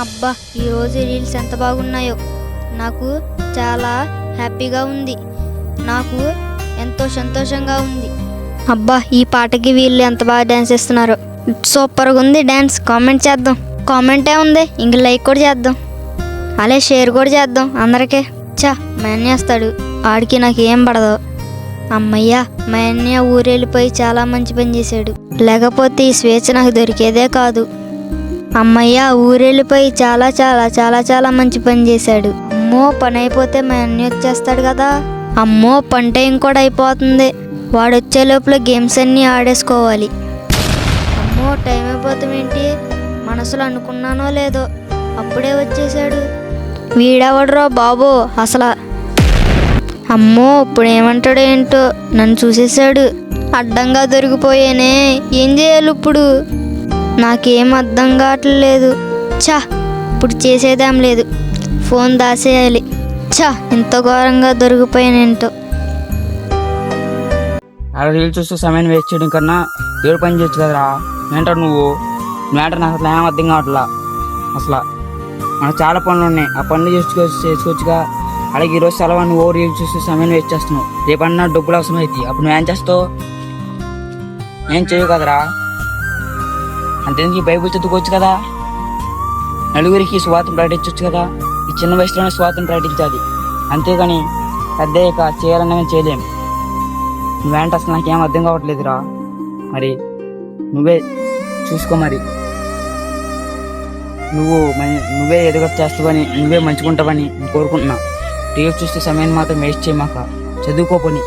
అబ్బా ఈరోజు రీల్స్ ఎంత బాగున్నాయో. నాకు చాలా హ్యాపీగా ఉంది. నాకు ఎంతో సంతోషంగా ఉంది. అబ్బా ఈ పాటకి వీళ్ళు ఎంత బాగా డ్యాన్స్ చేస్తున్నారు. సూపర్గా ఉంది డ్యాన్స్ కామెంట్ చేద్దాం. కామెంటే ఉంది. ఇంక లైక్ కూడా చేద్దాం. అలాగే షేర్ కూడా చేద్దాం అందరికీ. చా మేనేస్తాడు ఆడికి నాకు ఏం పడదు. అమ్మయ్యా మా అన్నయ్య ఊరెళ్ళిపోయి చాలా మంచి పని చేశాడు. లేకపోతే ఈ స్వేచ్ఛ నాకు దొరికేదే కాదు. అమ్మయ్య ఊరెళ్ళిపోయి చాలా చాలా చాలా చాలా మంచి పని చేశాడు. అమ్మో పని అయిపోతే మా అన్ని వచ్చేస్తాడు కదా. అమ్మో పని టైం కూడా అయిపోతుంది. వాడు లోపల గేమ్స్ అన్నీ ఆడేసుకోవాలి. అమ్మో టైం అయిపోతాం ఏంటి? మనసులో అనుకున్నానో లేదో. అప్పుడే వచ్చేసాడు వీడెవడరో బాబు అసలు? అమ్మో ఇప్పుడు ఏమంటాడో ఏంటో. నన్ను చూసేశాడు. అడ్డంగా దొరికిపోయానే. ఏం చేయాలి ఇప్పుడు నాకేం అర్థం కావట్లేదు. ఛా ఇప్పుడు చేసేదేం లేదు. ఫోన్ దాసేయాలి. ఛా ఇంత ఘోరంగా దొరికిపోయానేంటో. అలా రీల్ చూస్తూ సమయం వేస్ట్ చేయడం కన్నా ఏడు పని చేయొచ్చు కదరా. ఏంటో నువ్వు? మ్యాటర్ నాకు అసలు ఏం అర్థం కావట్లా? అసలు మనకు చాలా పనులు ఉన్నాయి. ఆ పనులు చేసుకోవచ్చు చేసుకోవచ్చుగా. అలాగే ఈరోజు సెలవు నువ్వు రీల్ చూస్తూ సమయం వేస్ట్ చేస్తున్నావు. రేపన్నా డబ్బులు అవసరం అయితే అప్పుడు నువ్వేం చేస్తావు? ఏం చేయవు కదరా? అంటే ఈ బైబుల్ చదువుకోవచ్చు కదా? నలుగురికి స్వాతం ప్రకటించవచ్చు కదా? ఈ చిన్న వయసులోనే స్వాతం ప్రకటించాలి. అంతేగాని పెద్ద అయ్యాక చేయాలన్నా చేయలేము చేయలేం నువ్వేంట అసలు నాకేం అర్థం కావట్లేదురా? మరి నువ్వే చూసుకో మరి. నువ్వు నువ్వే ఎదుగు చేస్తావని నువ్వే మంచుకుంటావని నేను కోరుకుంటున్నా. టీవీ చూస్తే సమయాన్ని మాత్రం వేస్ట్ చేయమాక. చదువుకోపని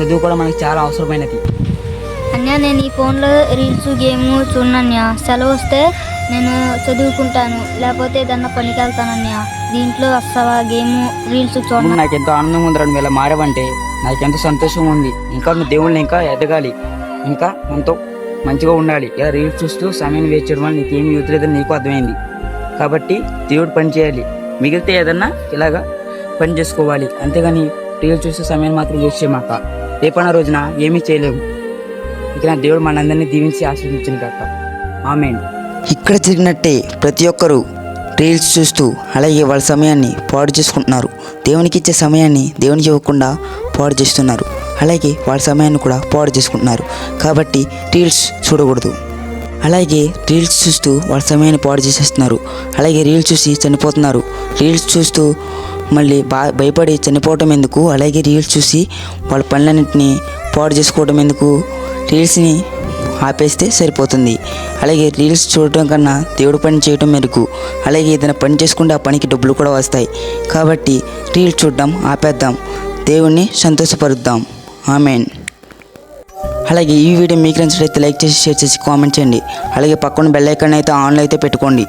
చదువుకోవడం మనకి చాలా అవసరమైనది. అన్యా నేను ఈ ఫోన్లో రీల్స్ గేమ్ చూడనన్యా సెలవు వస్తే నేను చదువుకుంటాను. లేకపోతే ఏదన్నా పనికి వెళ్తానన్యా దీంట్లో అస్సలు గేమ్ రీల్స్ చూడను. నాకు ఎంతో ఆనందంగా ఉంది నువ్వు ఇలా మారవంటే. నాకు ఎంతో సంతోషం ఉంది. ఇంకా నువ్వు దేవుళ్ళని ఇంకా ఎదగాలి. ఇంకా మనతో మంచిగా ఉండాలి. ఇలా రీల్స్ చూస్తూ సమయం వేస్ట్ చేయడం వల్ల నీకేమి యూతులేదని నీకు అర్థమైంది. కాబట్టి దేవుడు పని చేయాలి. మిగిలితే ఏదన్నా ఇలాగా పని చేసుకోవాలి. అంతేగాని రీల్స్ చూస్తే సమయం మాత్రం వేస్ట్ చేయమాక. రేపన్న రోజున ఏమీ చేయలేము. ఇక దేవుడు మనందరినీ దీవించి ఆశీర్వదించిన కాక ఆమెన్. ఇక్కడ జరిగినట్టే ప్రతి ఒక్కరూ రీల్స్ చూస్తూ అలాగే వాళ్ళ సమయాన్ని పాడు చేసుకుంటున్నారు. దేవునికి ఇచ్చే సమయాన్ని దేవునికి ఇవ్వకుండా పాడు చేస్తున్నారు. అలాగే వాళ్ళ సమయాన్ని కూడా పాడు చేసుకుంటున్నారు. కాబట్టి రీల్స్ చూడకూడదు. అలాగే రీల్స్ చూస్తూ వాళ్ళ సమయాన్ని పాడు చేసేస్తున్నారు. అలాగే రీల్స్ చూసి చనిపోతున్నారు. రీల్స్ చూస్తూ మళ్ళీ బా భయపడి చనిపోవటం ఎందుకు? అలాగే రీల్స్ చూసి వాళ్ళ పనులన్నింటినీ పాడు చేసుకోవడం ఎందుకు? రీల్స్ని ఆపేస్తే సరిపోతుంది. అలాగే రీల్స్ చూడటం కన్నా దేవుడు పని చేయడం మెరుగు అలాగే ఏదైనా పని చేసుకుంటే ఆ పనికి డబ్బులు కూడా వస్తాయి. కాబట్టి రీల్స్ చూడడం ఆపేద్దాం. దేవుణ్ణి సంతోషపరుద్దాం. ఆమెన్. అలాగే ఈ వీడియో మీకు నచ్చినట్లయితే లైక్ చేసి షేర్ చేసి కామెంట్ చేయండి. అలాగే పక్కన బెల్ ఐకాన్ అయితే ఆన్లో అయితే పెట్టుకోండి.